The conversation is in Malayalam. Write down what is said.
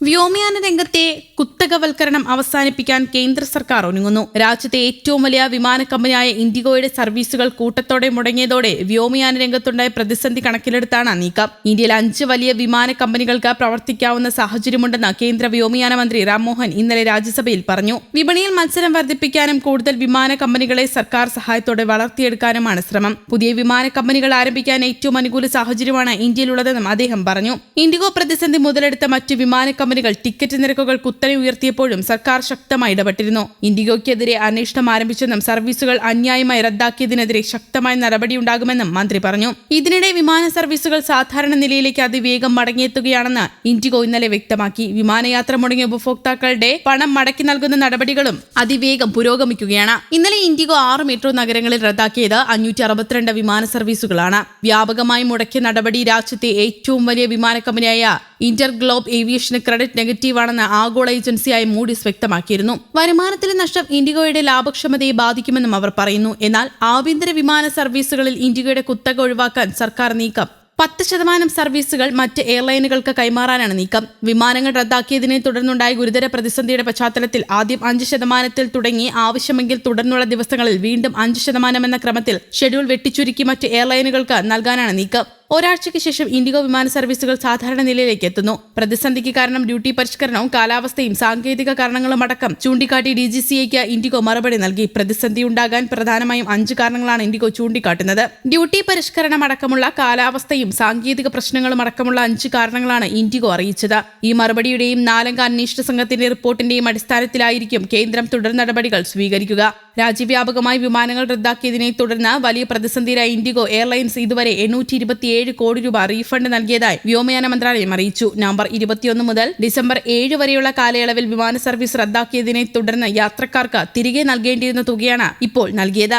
വ്യോമയാന രംഗത്തെ കുത്തകവൽക്കരണം അവസാനിപ്പിക്കാൻ കേന്ദ്ര സർക്കാർ ഒരുങ്ങുന്നു. രാജ്യത്തെ ഏറ്റവും വലിയ വിമാന കമ്പനിയായ ഇൻഡിഗോയുടെ സർവീസുകൾ കൂട്ടത്തോടെ മുടങ്ങിയതോടെ വ്യോമയാന രംഗത്തുണ്ടായ പ്രതിസന്ധി കണക്കിലെടുത്താണ് നീക്കം. ഇന്ത്യയിൽ അഞ്ച് വലിയ വിമാന കമ്പനികൾക്ക് പ്രവർത്തിക്കാവുന്ന സാഹചര്യമുണ്ടെന്ന് കേന്ദ്ര വ്യോമയാന മന്ത്രി രാംമോഹൻ ഇന്നലെ രാജ്യസഭയിൽ പറഞ്ഞു. വിപണിയിൽ മത്സരം വർദ്ധിപ്പിക്കാനും കൂടുതൽ വിമാന കമ്പനികളെ സർക്കാർ സഹായത്തോടെ വളർത്തിയെടുക്കാനുമാണ് ശ്രമം. പുതിയ വിമാന കമ്പനികൾ ആരംഭിക്കാൻ ഏറ്റവും അനുകൂല സാഹചര്യമാണ് ഇന്ത്യയിലുള്ളതെന്നും അദ്ദേഹം പറഞ്ഞു. ഇൻഡിഗോ പ്രതിസന്ധി മുതലെടുത്ത മറ്റു വിമാന കമ്പനികൾ ടിക്കറ്റ് നിരക്കുകൾ കുത്തനെ ഉയർത്തിയപ്പോഴും സർക്കാർ ശക്തമായി ഇടപെട്ടിരുന്നു. ഇൻഡിഗോയ്ക്കെതിരെ അന്വേഷണം ആരംഭിച്ചെന്നും സർവീസുകൾ അന്യായമായി റദ്ദാക്കിയതിനെതിരെ ശക്തമായ നടപടിയുണ്ടാകുമെന്നും മന്ത്രി പറഞ്ഞു. ഇതിനിടെ വിമാന സർവീസുകൾ സാധാരണ നിലയിലേക്ക് അതിവേഗം മടങ്ങിയെത്തുകയാണെന്ന് ഇൻഡിഗോ ഇന്നലെ വ്യക്തമാക്കി. വിമാനയാത്ര മുടങ്ങിയ ഉപഭോക്താക്കളുടെ പണം മടക്കി നൽകുന്ന നടപടികളും അതിവേഗം പുരോഗമിക്കുകയാണ്. ഇന്നലെ ഇൻഡിഗോ ആറ് മെട്രോ നഗരങ്ങളിൽ റദ്ദാക്കിയത് അഞ്ഞൂറ്റി അറുപത്തിരണ്ട് വിമാന സർവീസുകളാണ്. വ്യാപകമായി മുടക്കിയ നടപടി രാജ്യത്തെ ഏറ്റവും വലിയ വിമാന കമ്പനിയായ ഇന്റർ ഗ്ലോബ് ഏവിയേഷന് ക്രെഡിറ്റ് നെഗറ്റീവാണെന്ന് ആഗോള ഏജൻസിയായ മൂഡീസ് വ്യക്തമാക്കിയിരുന്നു. വരുമാനത്തിലെ നഷ്ടം ഇൻഡിഗോയുടെ ലാഭക്ഷമതയെ ബാധിക്കുമെന്നും അവർ പറയുന്നു. എന്നാൽ ആഭ്യന്തര വിമാന സർവീസുകളിൽ ഇൻഡിഗോയുടെ കുത്തക ഒഴിവാക്കാൻ സർക്കാർ നീക്കം. പത്ത് ശതമാനം സർവീസുകൾ മറ്റ് എയർലൈനുകൾക്ക് കൈമാറാനാണ് നീക്കം. വിമാനങ്ങൾ റദ്ദാക്കിയതിനെ തുടർന്നുണ്ടായ ഗുരുതര പ്രതിസന്ധിയുടെ പശ്ചാത്തലത്തിൽ ആദ്യം അഞ്ച് ശതമാനത്തിൽ തുടങ്ങി ആവശ്യമെങ്കിൽ തുടർന്നുള്ള ദിവസങ്ങളിൽ വീണ്ടും അഞ്ച് ശതമാനം എന്ന ക്രമത്തിൽ ഷെഡ്യൂൾ വെട്ടിച്ചുരുക്കി മറ്റ് എയർലൈനുകൾക്ക് നൽകാനാണ് നീക്കം. ഒരാഴ്ചയ്ക്ക് ശേഷം ഇൻഡിഗോ വിമാന സർവീസുകൾ സാധാരണ നിലയിലേക്ക് എത്തുന്നു. പ്രതിസന്ധിക്ക് കാരണം ഡ്യൂട്ടി പരിഷ്കരണവും കാലാവസ്ഥയും സാങ്കേതിക കാരണങ്ങളും അടക്കം ചൂണ്ടിക്കാട്ടി ഡി ജി സി ഇൻഡിഗോ മറുപടി നൽകി. പ്രതിസന്ധി ഉണ്ടാകാൻ പ്രധാനമായും അഞ്ച് കാരണങ്ങളാണ് ഇൻഡിഗോ ചൂണ്ടിക്കാട്ടുന്നത്. ഡ്യൂട്ടി പരിഷ്കരണം അടക്കമുള്ള കാലാവസ്ഥയും സാങ്കേതിക പ്രശ്നങ്ങളും അടക്കമുള്ള അഞ്ച് കാരണങ്ങളാണ് ഇൻഡിഗോ അറിയിച്ചത്. ഈ മറുപടിയുടെയും നാലംഗ അന്വേഷണ സംഘത്തിന്റെ റിപ്പോർട്ടിന്റെയും അടിസ്ഥാനത്തിലായിരിക്കും കേന്ദ്രം തുടർ നടപടികൾ സ്വീകരിക്കുക. രാജ്യവ്യാപകമായി വിമാനങ്ങൾ റദ്ദാക്കിയതിനെ തുടർന്ന് വലിയ പ്രതിസന്ധിയിലായ ഇൻഡിഗോ എയർലൈൻസ് ഇതുവരെ എണ്ണൂറ്റി ഇരുപത്തിയേഴ് കോടി രൂപ റീഫണ്ട് നൽകിയതായി വ്യോമയാന മന്ത്രാലയം അറിയിച്ചു. നവംബർ ഇരുപത്തിയൊന്ന് മുതൽ ഡിസംബർ ഏഴ് വരെയുള്ള കാലയളവിൽ വിമാന സർവീസ് റദ്ദാക്കിയതിനെ തുടർന്ന് യാത്രക്കാർക്ക് തിരികെ നൽകേണ്ടിയിരുന്ന തുകയാണ് ഇപ്പോൾ നൽകിയത്.